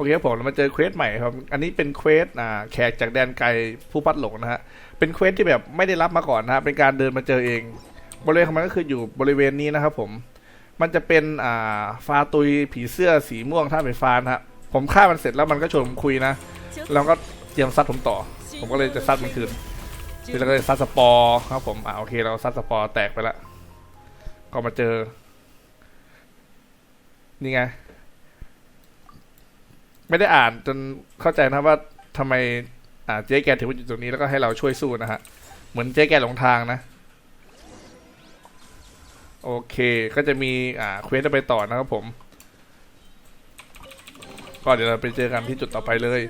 อเคครับผมเรามาเจอเควสใหม่ครับ อันนี้เป็นเควสอ่าแขกจากแดนไกลผู้พัดหลงนะฮะ เป็นเควสที่แบบไม่ได้รับมาก่อนนะฮะ เป็นการเดินมาเจอเอง บริเวณของมันก็คืออยู่บริเวณนี้นะครับผม มันจะเป็นอ่าฟาตุยผีเสื้อสีม่วงท่าไฟฟ้านะฮะ ผมฆ่ามันเสร็จแล้วมันก็ชวนผมคุยนะ แล้วก็เตรียมซัดผมต่อ ผมก็เลยจะซัดมันคืนแล้วก็เลยซัดสปอร์ครับผม อ่าโอเคเราซัดสปอร์แตกไปละ ก็มาเจอ นี่ไง ไม่ได้อ่านจนเข้าใจนะว่าทำไมอ่าเจ๊แกถึงมาอยู่ตรงนี้แล้วก็ให้เราช่วยสู้นะฮะ เหมือนเจ๊แกหลงทางนะ โอเคก็จะมีอ่าเควสจะไปต่อนะครับผม ก็เดี๋ยวเราไปเจอกันที่จุดต่อไปเลย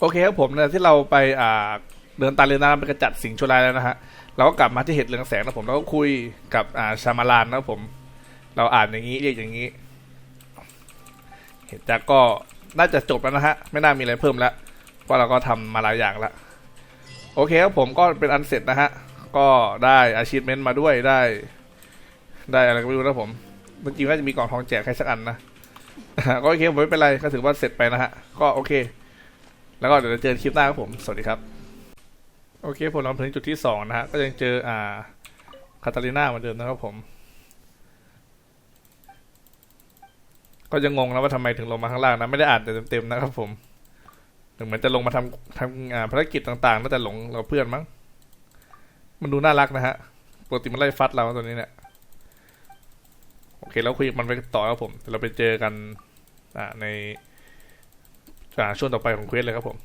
โอเคครับผมเนี่ยที่เราไปอ่าเดินตาเรือน้ำไปกระจัดสิ่งชั่วร้ายแล้วนะฮะเราก็กลับมาที่เห็ดเรืองแสงนะผมแล้วก็คุยกับอ่าชามาลานนะครับผม เราอ่านอย่างนี้เรียกอย่างนี้ เห็ดจากก็น่าจะจบแล้วนะฮะ ไม่น่ามีอะไรเพิ่มแล้วเพราะเราก็ทำมาหลายอย่างแล้วโอเคครับผมก็เป็นอันเสร็จนะฮะ ก็ได้อาชีพเมนต์มาด้วยได้ ได้อะไรก็ไม่รู้นะผมจริงๆน่าจะมีกล่องทองแจกใครสักอันนะก็โอเคผมไม่เป็นไรก็ถือว่าเสร็จไปนะฮะ ก็โอเค แล้วก็เดี๋ยวเราเจอคลิปหน้าครับผม สวัสดีครับโอเคผมเราถึงจุดที่สองนะฮะก็ยังเจออ่าคาตาลิน่าเหมือนเดิมนะครับผม ก็จะงงนะว่าทำไมถึงลงมาข้างล่างนะไม่ได้อ่านแต่เต็มๆนะครับผมถึงเหมือนจะลงมาทำทำภารกิจต่างๆน่าจะหลงเราเพื่อนมั้งมันดูน่ารักนะฮะปกติมันไล่ฟัดเราตัวนี้เนี่ยโอเคแล้วคุยกับมันไปต่อครับผมเราไปเจอกันอ่าในช่วงต่อไปของเควสเลยครับผม